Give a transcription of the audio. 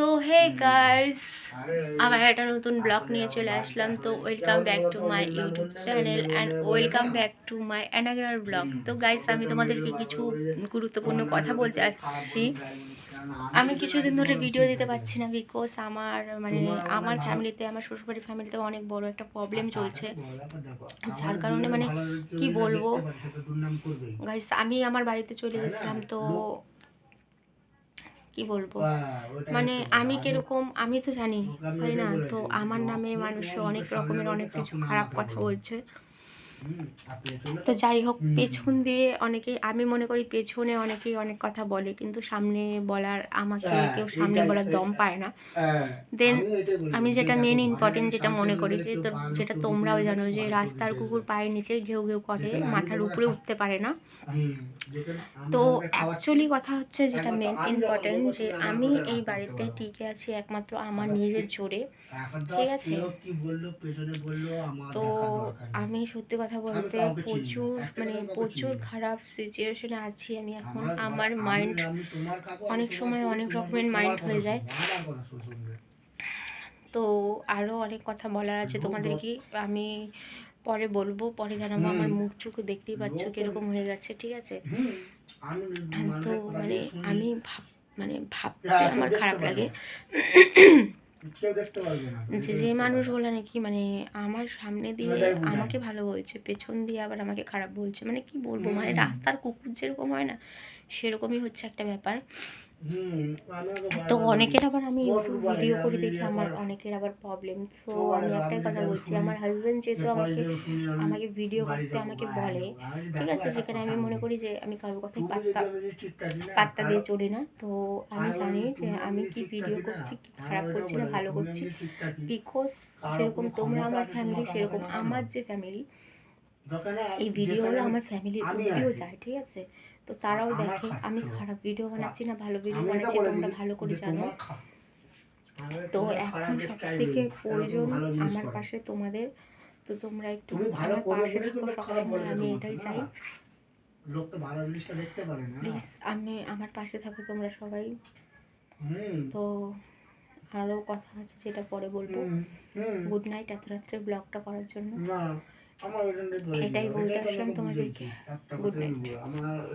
So hey guys আমার একটা নতুন ব্লগ নিয়ে চলে আসলাম। তো welcome back to my YouTube channel and welcome back to my another blog তো গাইস আমি তোমাদেরকে কিছু গুরুত্বপূর্ণ কথা বলতে আসছি। আমি কিছুদিন ধরে ভিডিও দিতে পারছি না বিকজ আমার মানে আমার ফ্যামিলিতে আমার শ্বশুরবাড়ির ফ্যামিলিতে অনেক বড় একটা প্রবলেম চলছে। যার কারণে মানে কি বলব? গাইস আমি আমার বাড়িতে চলে গেছিলাম। তো কি বলব? মানে আমি কীরকম আমি তো জানি তাই না? তো আমার নামে মানুষ অনেক রকমের অনেক কিছু খারাপ কথা বলছে। তো যাই হোক পেছন দিয়ে অনেকেই আমি মনে করি পেছনে অনেকেই অনেক কথা বলে কিন্তু সামনে বলার আমাকে কেউ সামনে বলার দম পায় না। দেন আমি যেটা মেন ইম্পর্টেন্ট যেটা মনে করি যে তো- যেটা তোমরাও জানো যে রাস্তার কুকুর পায়ের নিচে ঘেউ ঘেউ করে মাথার উপরে উঠতে পারে না। তো অ্যাকচুয়ালি কথা হচ্ছে যেটা মেন ইম্পর্টেন্ট যে আমি এই বাড়িতে টিকে আছি একমাত্র আমার নিজের জোরে ঠিক আছে? তো আমি সত্যি কথা বলতে প্রচুর মানে প্রচুর খারাপ সিচুয়েশনে আছি আমি এখন। আমার মাইন্ড অনেক সময় অনেক রকমের মাইন্ড হয়ে যায়। তো আরও অনেক কথা বলার আছে। তোমাদের কি আমি পরে বলব? পরে জানাব আমার মুখ চুখ দেখতেই পাচ্ছ কীরকম হয়ে গেছে ঠিক আছে? তো মানে আমি ভাব মানে ভাবতে আমার খারাপ লাগে। যে যে মানুষগুলো নাকি মানে আমার সামনে দিয়ে আমাকে ভালো বলছে পেছন দিয়ে আবার আমাকে খারাপ বলছে মানে কি বলব? মানে। রাস্তার কুকুর যেরকম হয় না সেরকমই হচ্ছে একটা ব্যাপার। তো অনেকের আবার আমি ইউটিউব ভিডিও করে দেখি আমার অনেকের আবার প্রবলেম তো আমি একটাই কথা বলছি আমার হাজব্যান্ড যেহেতু আমাকে আমাকে ভিডিও করতে আমাকে বলে ঠিক আছে? সেখানে আমি মনে করি যে আমি কারোর কথাই পাত্তা পাত্তা দিয়ে চলি না তো আমি জানি যে আমি কি ভিডিও করছি কি খারাপ করছি না ভালো করছি? বিকজ যেরকম তোমরা আমার ফ্যামিলি সেরকম আমার যে ফ্যামিলি এই ভিডিওগুলো আমার ফ্যামিলির আছি। যায় ঠিক আছে? তো তারাও দেখে আমি খারাপ ভিডিও বানাচ্ছি না ভালো ভিডিও বানাচ্ছি তোমরা ভালো করে জানো। তো এখন সব থেকে প্রয়োজন আমার পাশে তোমাদের তো তোমরা একটু ভালো পাশে থাকো বলবে আমি এটাই চাই। লোক তো ভালো জিনিসটা দেখতে পারে না। প্লিজ আমি আমার পাশে থাকো তোমরা সবাই। তো আরও কথা আছে যেটা পরে বলব। গুড নাইট এত রাত্রে ব্লগটা করার জন্য। এটাই বলতে আসলাম তোমাদেরকে। বুঝিয়েছি। একটা